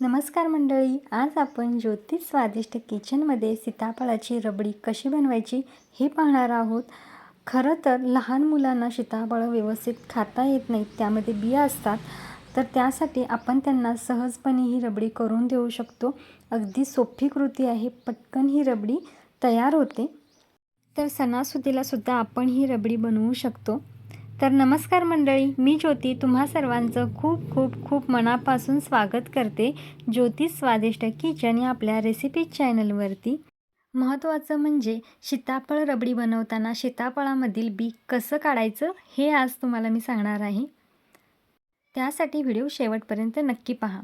नमस्कार मंडळी आज आपण ज्योतिष स्वादिष्ट किचनमध्ये सीताफळाची रबडी कशी बनवायची हे पाहणार आहोत. खरं तर लहान मुलांना सीताफळं व्यवस्थित खाता येत नाहीत त्यामध्ये बिया असतात. तर त्यासाठी आपण त्यांना सहजपणे ही रबडी करून देऊ शकतो. अगदी सोपी कृती आहे पटकन ही रबडी तयार होते. तर सणासुदीला सुद्धा आपण ही रबडी बनवू शकतो. तर नमस्कार मंडळी मी ज्योती तुम्हा सर्वांचं खूप खूप खूप मनापासून स्वागत करते ज्योती स्वादिष्ट किचन या आपल्या रेसिपी चॅनलवरती महत्त्वाचं म्हणजे सीताफळ रबडी बनवताना सीताफळामधील बी कसं काढायचं हे आज तुम्हाला मी सांगणार आहे. त्यासाठी व्हिडिओ शेवटपर्यंत नक्की पहा.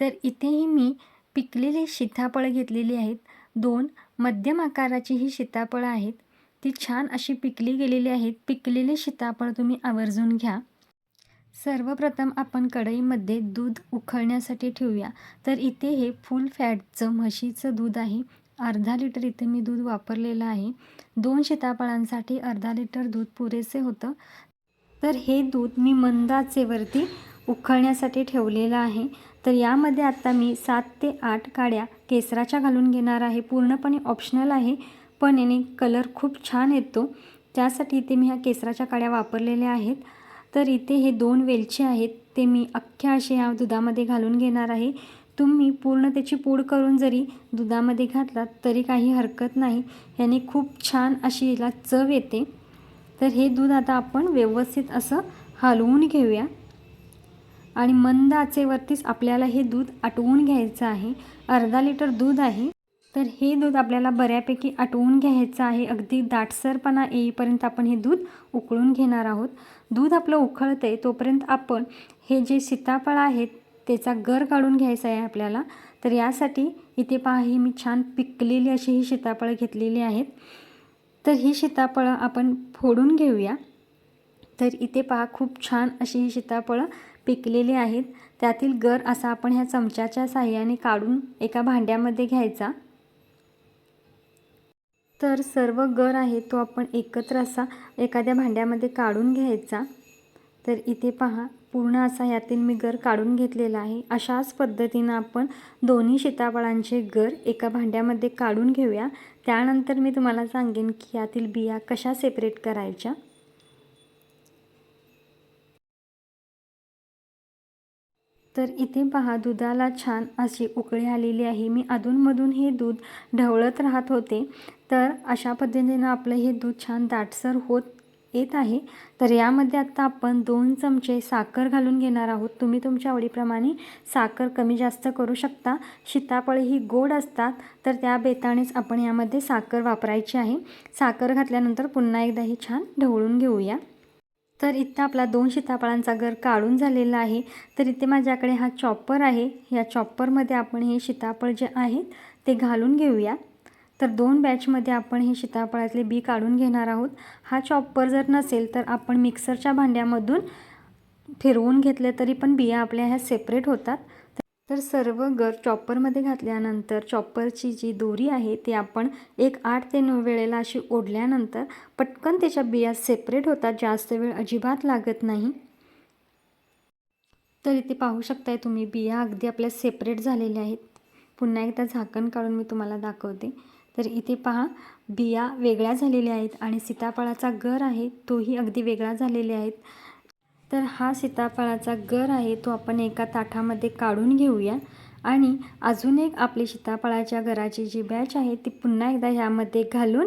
तर इथेही मी पिकलेली सीताफळं घेतलेली आहेत. दोन मध्यम आकाराची ही सीताफळं आहेत. ती छान अशी पिकली गेलेली आहेत. पिकलेले सीताफळ तुम्ही आवर्जून घ्या. सर्वप्रथम आपण कढईमध्ये दूध उकळण्यासाठी ठेवूया. तर इथे हे फुल फॅटचं म्हशीचं दूध आहे. अर्धा लिटर इथे मी दूध वापरलेलं आहे. दोन सीताफळांसाठी अर्धा लिटर दूध पुरेसे होतं. तर हे दूध मी मंदाचेवरती उखळण्यासाठी ठेवलेलं आहे. तर यामध्ये आता मी सात ते आठ काड्या केसराच्या घालून घेणार आहे. पूर्णपणे ऑप्शनल आहे. पण याने कलर खूप छान येतो. त्यासाठी इथे मी ह्या केसराच्या काड्या वापरलेल्या आहेत. तर इथे हे दोन वेलचे आहेत. ते मी अख्ख्या असे ह्या दुधामध्ये घालून घेणार आहे. तुम्ही पूर्ण त्याची पूड करून जरी दुधामध्ये घातलात तरी काही हरकत नाही. याने खूप छान अशी याला चव येते. तर हे दूध आता आपण व्यवस्थित असं हलवून घेऊया. आणि मंद आचेवरतीच आपल्याला हे दूध आटवून घ्यायचं आहे. अर्धा लिटर दूध आहे. तर हे दूध आपल्याला बऱ्यापैकी आटवून घ्यायचं आहे. अगदी दाटसरपणा येईपर्यंत आपण हे दूध उकळून घेणार आहोत. दूध आपलं उकळतं आहे तोपर्यंत आपण हे जे सीताफळ आहेत त्याचा गर काढून घ्यायचा आहे आपल्याला. तर यासाठी इथे पहा ही मी छान पिकलेली अशी ही सीताफळं घेतलेली आहेत. तर ही सीताफळं आपण फोडून घेऊया. तर इथे पहा खूप छान अशी ही सीताफळं पिकलेली आहेत. त्यातील गर असा आपण ह्या चमच्याच्या साह्याने काढून एका भांड्यामध्ये घ्यायचा. तर सर्व गर आहे तो आपण एकत्र असा एखाद्या भांड्यामध्ये काढून घ्यायचा. तर इथे पहा पूर्ण असा यातील मी गर काढून घेतलेला आहे. अशाच पद्धतीनं आपण दोन्ही सीताफळांचे गर एका भांड्यामध्ये काढून घेऊया. त्यानंतर मी तुम्हाला सांगेन की यातील बिया कशा सेपरेट करायच्या. तर इथे पहा दुधाला छान अशी उकळी आलेली आहे. मी अधूनमधून हे दूध ढवळत राहत होते. तर अशा पद्धतीनं आपलं हे दूध छान दाटसर होत येत आहे. तर यामध्ये आत्ता आपण दोन चमचे साखर घालून घेणार आहोत. तुम्ही तुमच्या आवडीप्रमाणे साखर कमी जास्त करू शकता. सीताफळे ही गोड असतात तर त्या बेतानेच आपण यामध्ये साखर वापरायची आहे. साखर घातल्यानंतर पुन्हा एकदा हे छान ढवळून घेऊया. तर इथं आपला दोन सीताफळांचा घर काढून झालेला आहे. तर इथे माझ्याकडे हा चॉपर आहे. या चॉपरमध्ये आपण हे सीताफळ जे आहेत ते घालून घेऊया. तर दोन बॅचमध्ये आपण हे सीताफळातले बी काढून घेणार आहोत. हा चॉपर जर नसेल तर आपण मिक्सरच्या भांड्यामधून फिरवून घेतले तरी पण बिया आपल्या ह्या सेपरेट होतात. तर सर्व गर चॉपरमध्ये घातल्यानंतर चॉपरची जी दोरी आहे ती आपण एक आठ ते नऊ वेळेला अशी ओढल्यानंतर पटकन त्याच्या बिया सेपरेट होतात जास्त वेळ अजिबात लागत नाही. तर इथे पाहू शकताय तुम्ही बिया अगदी आपल्या सेपरेट झालेल्या आहेत. पुन्हा एकदा झाकण काढून मी तुम्हाला दाखवते. तर इथे पहा बिया वेगळ्या झालेल्या आहेत आणि सीताफळाचा गर आहे तोही अगदी वेगळा झालेले आहेत. तर हा सीताफळाचा गर आहे तो आपण एका ताटामध्ये काढून घेऊया. आणि अजून एक आपली सीताफळाच्या घराची जी बॅच आहे ती पुन्हा एकदा ह्यामध्ये घालून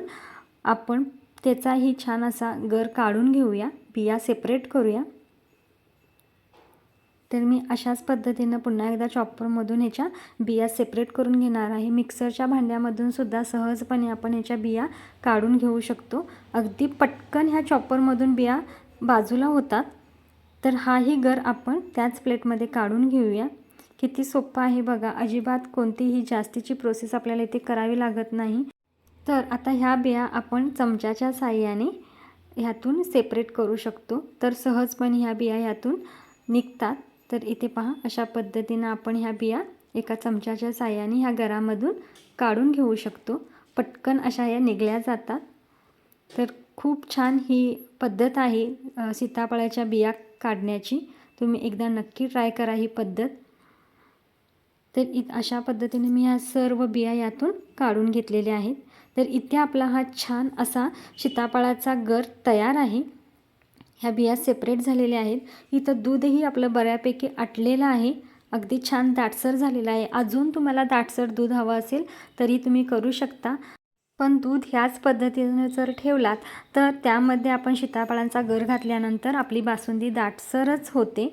आपण त्याचाही छान असा गर काढून घेऊया. बिया सेपरेट करूया. तर मी अशाच पद्धतीनं पुन्हा एकदा चॉपरमधून ह्याच्या बिया सेपरेट करून घेणार आहे. मिक्सरच्या भांड्यामधून सुद्धा सहजपणे आपण ह्याच्या बिया काढून घेऊ शकतो. अगदी पटकन ह्या चॉपरमधून बिया बाजूला होतात. तर हाही गर आपण त्याच प्लेटमध्ये काढून घेऊया. किती सोपं आहे बघा. अजिबात कोणतीही जास्तीची प्रोसेस आपल्याला इथे करावी लागत नाही. तर आता ह्या बिया आपण चमच्याच्या साह्याने ह्यातून सेपरेट करू शकतो. तर सहजपणे ह्या बिया ह्यातून निघतात. तर इथे पहा अशा पद्धतीनं आपण ह्या बिया एका चमच्याच्या साह्याने ह्या गरामधून काढून घेऊ शकतो. पटकन अशा या निघल्या जातात. तर खूप छान ही पद्धत आहे सीताफळाच्या बिया काढण्याची. तुम्ही एकदा नक्की ट्राय करा ही पद्धत. तर इ अशा पद्धतीने मी ह्या सर्व बिया यातून काढून घेतलेल्या आहेत. तर इथे आपला हा छान असा सीताफळाचा गर तयार आहे. ह्या बिया सेपरेट झालेल्या आहेत. इथं दूधही आपलं बऱ्यापैकी आटलेलं आहे. अगदी छान दाटसर झालेलं आहे. अजून तुम्हाला दाटसर दूध हवं असेल तरी तुम्ही करू शकता. पण दूध ह्याच पद्धतीने जर ठेवलात तर त्यामध्ये आपण सीताफळांचा गर घातल्यानंतर आपली बासुंदी दाटसरच होते.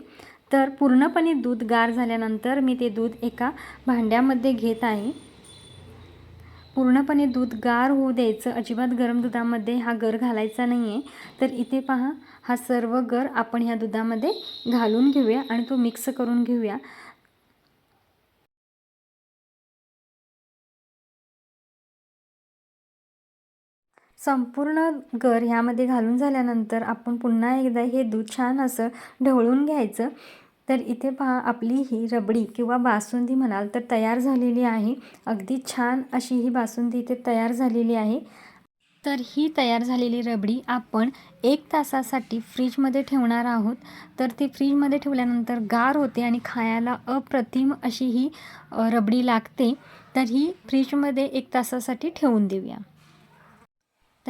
तर पूर्णपणे दूध गार झाल्यानंतर मी ते दूध एका भांड्यामध्ये घेत आहे. पूर्णपणे दूध गार होऊ द्यायचं अजिबात गरम दुधामध्ये हा गर घालायचा नाही आहे तर इथे पहा हा सर्व गर आपण ह्या दुधामध्ये घालून घेऊया आणि तो मिक्स करून घेऊया. संपूर्ण गर ह्यामध्ये घालून झाल्यानंतर आपण पुन्हा एकदा हे दूध छान असं ढवळून घ्यायचं. तर इथे पहा आपली ही रबडी किंवा बासुंदी म्हणाल तर तयार झालेली आहे. अगदी छान अशी ही बासुंदी इथे तयार झालेली आहे. तर ही तयार झालेली रबडी आपण एक तासासाठी फ्रीजमध्ये ठेवणार आहोत. तर ती फ्रीजमध्ये ठेवल्यानंतर गार होते आणि खायला अप्रतिम अशी ही रबडी लागते. तर ही फ्रीजमध्ये एक तासासाठी ठेवून देऊया.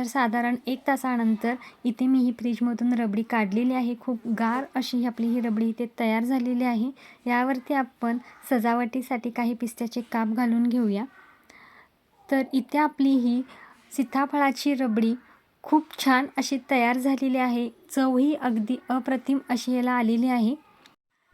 तर साधारण एक तासानंतर इथे मी ही फ्रीजमधून रबडी काढलेली आहे. खूप गार अशी ही आपली ही रबडी इथे तयार झालेली आहे. यावरती आपण सजावटीसाठी काही पिस्त्याचे काप घालून घेऊया. तर इथे आपली ही सीताफळाची रबडी खूप छान अशी तयार झालेली आहे. चवही अगदी अप्रतिम अशी याला आलेली आहे.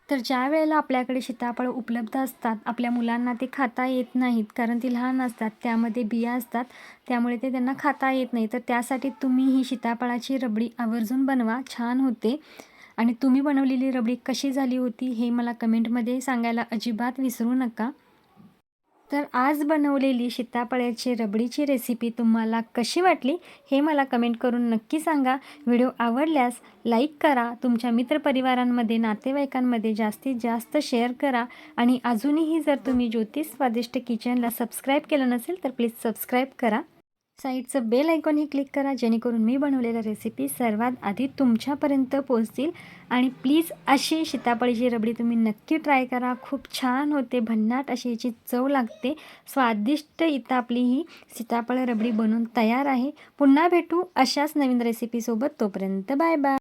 तर ज्या वेळेला आपल्याकडे सीताफळ उपलब्ध असतात आपल्या मुलांना ते खाता येत नाहीत कारण ती लहान असतात त्यामध्ये बिया असतात त्यामुळे ते त्यांना खाता येत नाही. तर त्यासाठी तुम्ही ही सीताफळाची रबडी आवर्जून बनवा छान होते. आणि तुम्ही बनवलेली रबडी कशी झाली होती हे मला कमेंटमध्ये सांगायला अजिबात विसरू नका. तर आज बनवलेली सीतापळ्याची रबडीची रेसिपी तुम्हाला कशी वाटली हे मला कमेंट करून नक्की सांगा. व्हिडिओ आवडल्यास लाईक करा. तुमच्या मित्रपरिवारांमध्ये नातेवाईकांमध्ये जास्तीत जास्त शेअर करा. आणि अजूनही जर तुम्ही ज्योतिष स्वादिष्ट किचनला सबस्क्राईब केलं नसेल तर प्लीज सबस्क्राईब करा. साईडचं बेल आयकॉन हे क्लिक करा जेणेकरून मी बनवलेल्या रेसिपी सर्वात आधी तुमच्यापर्यंत पोहोचतील. आणि प्लीज अशी सीताफळीची रबडी तुम्ही नक्की ट्राय करा. खूप छान होते भन्नाट अशी याची चव लागते. स्वादिष्ट इथं आपली ही सीताफळ रबडी बनवून तयार आहे. पुन्हा भेटू अशाच नवीन रेसिपीसोबत तोपर्यंत बाय बाय